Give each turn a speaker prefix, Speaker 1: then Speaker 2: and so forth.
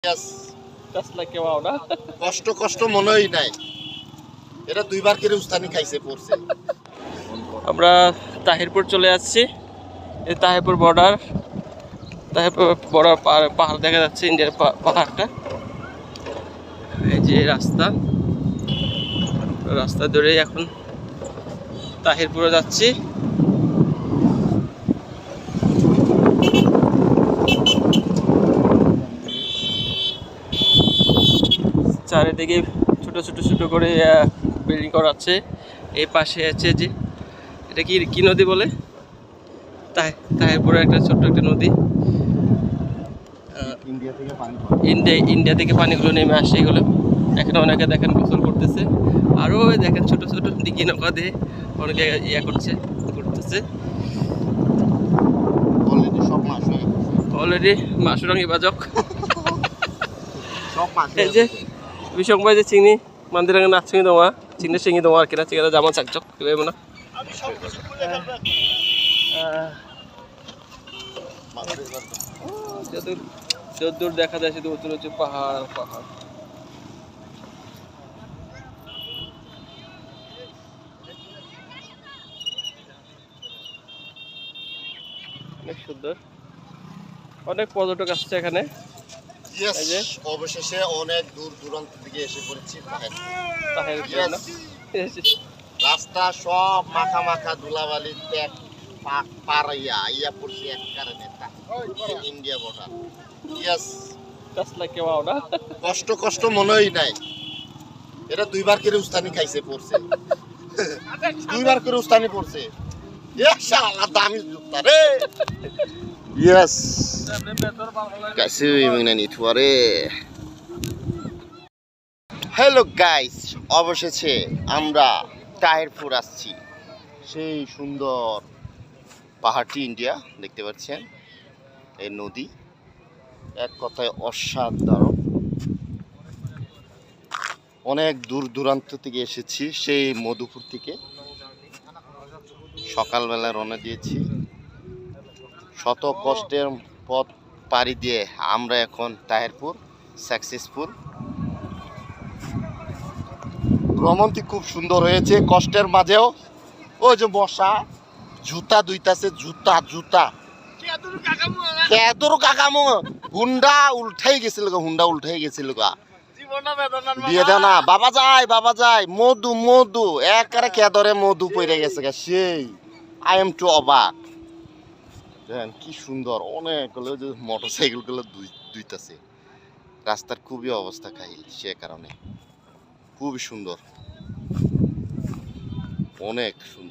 Speaker 1: কষ্ট কষ্ট মনেই নাই। এটা দুইবার করে উস্তানি খাইছে পড়ছে।
Speaker 2: আমরা তাহিরপুর চলে আসছি এই তাহিরপুর বর্ডার তাহিরপুর বর্ডার পাহাড় দেখা যাচ্ছে ইন্ডিয়ার পাহাড়টা। এই যে রাস্তা। রাস্তা ধরে এখন তাহিরপুরে যাচ্ছি। চারিদিকে ছোট ছোট ছোট করে বিল্ডিং করা আছে এই পাশে আছে যে এটা কি কি নদী বলে? তাই তাহিরপুরে একটা ছোট্ট একটা নদী।
Speaker 1: ইন্ডিয়া থেকে পানি
Speaker 2: ইন্ডিয়া ইন্ডিয়া থেকে পানিগুলো নেমে আসে এগুলো। এখানে অনেকে দেখেন গোসল করতেছে। আরও দেখেন ছোট ছোট ডিগি নৌকা দিয়ে অনেকে ইয়ে করছে করতেছে
Speaker 1: অলরেডি সব মাছ
Speaker 2: অলরেডি মাসুরঙ্গি বাজক।
Speaker 1: সব মাছ
Speaker 2: এই যে ভাই যে নাচ চিংড়ি দেওয়া চিংড়ি চিংড়ি দেওয়া আর কিনা চিংড়ি জামা চাকচক, এবার না যতদূর দেখা যায় শুধু উঁচু উঁচু পাহাড় পাহাড়। অনেক সুন্দর। অনেক পর্যটক আসছে এখানে।
Speaker 1: অবশেষে অনেক দূর দূরান্ত থেকে এসে পড়েছি রাস্তা সব মাখা মাখা ধুলাবালি পা- পারাইয়া ইয়া পড়ছি এক কারণে ইন্ডিয়া বর্ডার ইয়েস কষ্ট কষ্ট মনেই নাই। এটা দুইবার করে উস্তানি খাইছে পড়ছে। দুইবার করে উস্তানি পড়ছে। ইনশাআল্লাহ দামি জুতা রে। Yes. Kasih mengenai itu hari. Hello guys অবশেষে আমরা তাহেরপুর আসছি। সেই সুন্দর পাহাড়টি ইন্ডিয়া দেখতে পাচ্ছেন? এই নদী, এক কথায় অসাধারণ। অনেক দূর দূরান্ত থেকে এসেছি, সেই মধুপুর থেকে। সকালবেলা রওনা দিয়েছি। শত কষ্টের পথ পাড়ি দিয়ে আমরা এখন তাহেরপুর সাকসেসফুল ভ্রমণটি খুব সুন্দর হয়েছে। কষ্টের মাঝেও ওই যে বসা জুতা দুইতাছে জুতা জুতা। কেদর কাকামো। হুন্ডা উল্টাই গেছিল গা হুন্ডা উল্টাই গেছিল গা। দিয়ে দে না বাবা যায় বাবা যায়। মধু মধু। একারে কেদরে মধু পড়ে গেছে গা সেই। আই এম টু অবাক। দেখেন কি সুন্দর, অনেক অনেকগুলো যে মোটর সাইকেলগুলো দুইতাছে। রাস্তার খুবই অবস্থা খাইল সে কারণে। খুবই সুন্দর। অনেক সুন্দর।